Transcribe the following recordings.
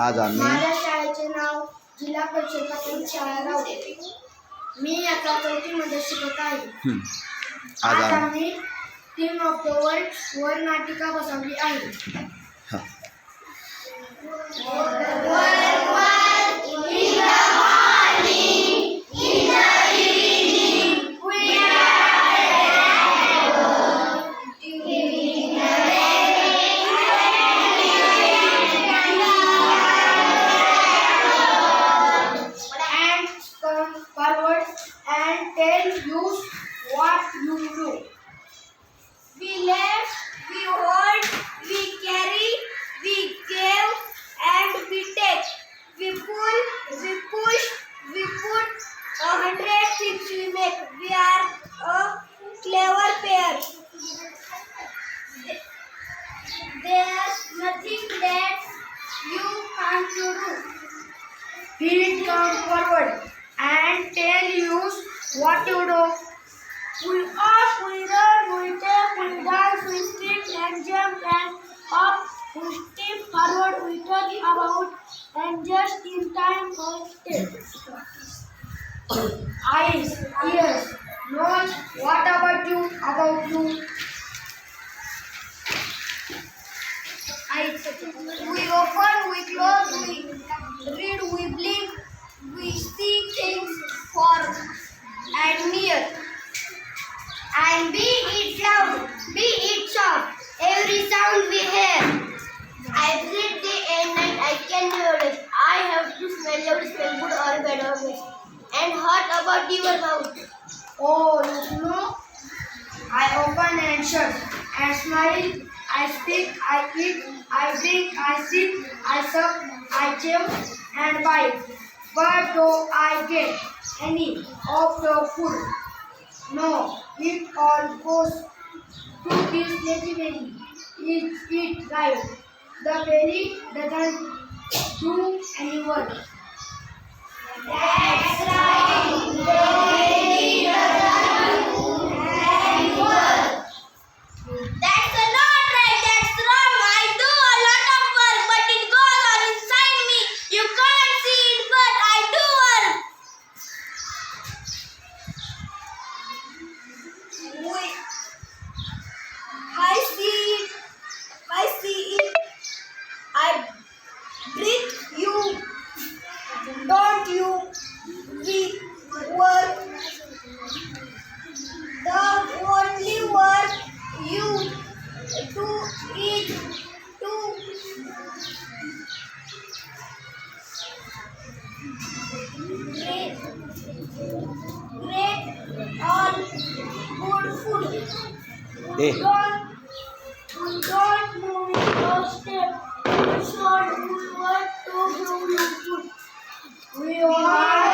आज आम्ही माझ्या शाळेचे नाव जिल्हा परिषद प्राथमिक शाळा रावते मी आता चौथीमध्ये शिकत आहे. आज आम्ही तीन ऑक्टोबर वर नाटिका बसवली आहे. Forward and tell you what you do. We up, we run, we take, we dance, we skip and jump and hop. We step forward, we talk about and just in time for step. Eyes, ears, nose, what about you? About you? Eyes. We open, we every we hear. I breathe day and night, I can never rest. I have to smell your smell good or bad or mixed. And what about your mouth? Oh, you know, I open and shut, and smile, I speak, I eat, I drink, I sit, I suck, I chew, and bite. But do I get any of the food? No, it all goes to this lazy belly. It, right. The belly doesn't do any great all good food. Eh. don't, don't move no step. It's not good work to do your food. We want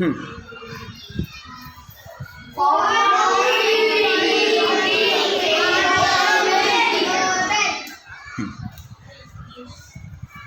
Hmm. Hmm.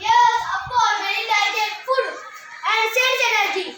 Yes, of course, very diet, food, and sales energy.